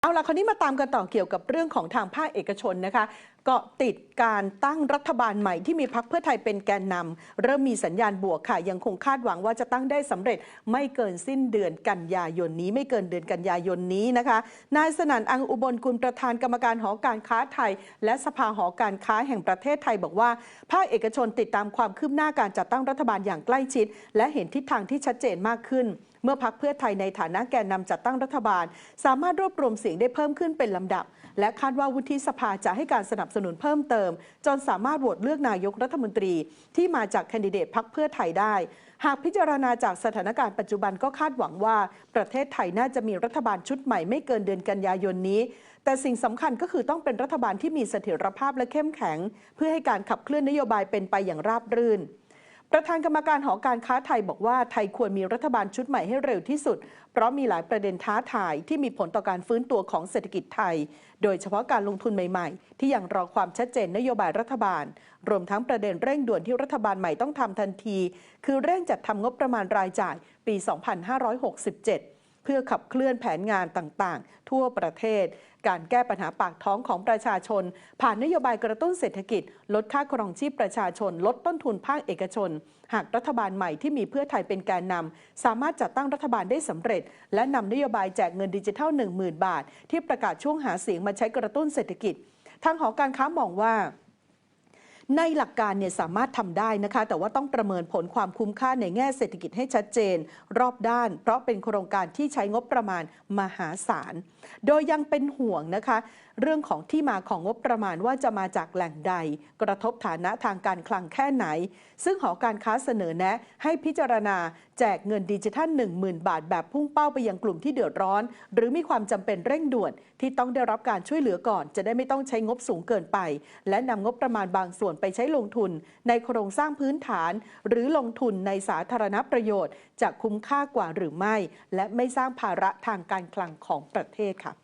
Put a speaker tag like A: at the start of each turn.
A: เอาล่ะคราวนี้มาตามกันต่อเกี่ยวกับเรื่องของทางภาคเอกชนนะคะ เกาะติดการตั้งรัฐบาลใหม่ที่มีพักเพื่อไทยเป็นแกนนำเริ่มมีสัญญาณบวกค่ะ ยังคงคาดหวังว่าจะตั้งได้สำเร็จไม่เกินสิ้นเดือนกันยายนนี้ไม่เกินเดือนกันยายนนี้นะคะนายสนั่นอังอุบลกุลประธานกรรมการหอการค้าไทย และสภาหอการค้าแห่งประเทศไทยบอกว่า ภาคเอกชนติดตามความคืบหน้าการจัดตั้งรัฐบาลอย่างใกล้ชิด และเห็นทิศทางที่ชัดเจนมากขึ้นเมื่อพักเพื่อไทยในฐานะแกนนำจัดตั้งรัฐบาล สามารถรวบรวมเสียงได้เพิ่มขึ้นเป็นลำดับ และคาดว่าวุฒิสภาจะให้การสนับสนุนเพิ่มเติม จนสามารถโหวตเลือกนายกรัฐมนตรี ที่มาจากแคนดิเดตพักเพื่อไทยได้ หากพิจารณาจากสถานการณ์ปัจจุบันก็คาดหวังว่า ประเทศไทยน่าจะมีรัฐบาลชุดใหม่ไม่เกินเดือนกันยายนนี้ แต่สิ่งสำคัญก็คือต้องเป็นรัฐบาลที่มีเสถียรภาพและเข้มแข็ง เพื่อให้การขับเคลื่อนนโยบายเป็นไปอย่างราบรื่น ประธานกรรมการหอการค้าไทยบอกว่าไทยควรมีรัฐบาลชุดใหม่ให้เร็วที่สุด เพราะมีหลายประเด็นท้าทายที่มีผลต่อการฟื้นตัวของเศรษฐกิจไทย โดยเฉพาะการลงทุนใหม่ๆ ที่ยังรอความชัดเจนนโยบายรัฐบาล รวมทั้งประเด็นเร่งด่วนที่รัฐบาลใหม่ต้องทำทันที คือเร่งจัดทำงบประมาณรายจ่ายปี 2567 พื่อขับเคลื่อนแผนงานต่างๆ ทั่วประเทศ การแก้ปัญหาปากท้องของประชาชน ผ่านนโยบายกระตุ้นเศรษฐกิจ ลดค่าครองชีพประชาชน ลดต้นทุนภาคเอกชน หากรัฐบาลใหม่ที่มีเพื่อไทยเป็นแกนนำสามารถจัดตั้งรัฐบาลได้สำเร็จ และนำนโยบายแจกเงินดิจิทัล 10,000 บาท ที่ประกาศช่วงหาเสียงมาใช้กระตุ้นเศรษฐกิจ ทางหอการค้ามองว่า ในหลักการเนี่ยสามารถทำได้นะคะ แต่ว่าต้องประเมินผลความคุ้มค่าในแง่เศรษฐกิจให้ชัดเจน รอบด้าน เพราะเป็นโครงการที่ใช้งบประมาณมหาศาล โดยยังเป็นห่วงนะคะ เรื่องของที่มาของงบประมาณว่าจะมาจากแหล่งใด กระทบฐานะทางการคลังแค่ไหน ซึ่งหอการค้าเสนอแนะ ให้พิจารณาแจกเงินดิจิทัล 10,000 บาท แบบพุ่งเป้าไปยังกลุ่มที่เดือดร้อน หรือมีความจำเป็นเร่งด่วนที่ต้องได้รับการช่วยเหลือก่อน จะได้ไม่ต้องใช้งบสูงเกินไป และนำงบประมาณบางส่วนไปใช้ลงทุนในโครงสร้างพื้นฐาน หรือลงทุนในสาธารณประโยชน์ จะคุ้มค่ากว่าหรือไม่ และไม่สร้างภาระทางการคลังของประเทศค่ะ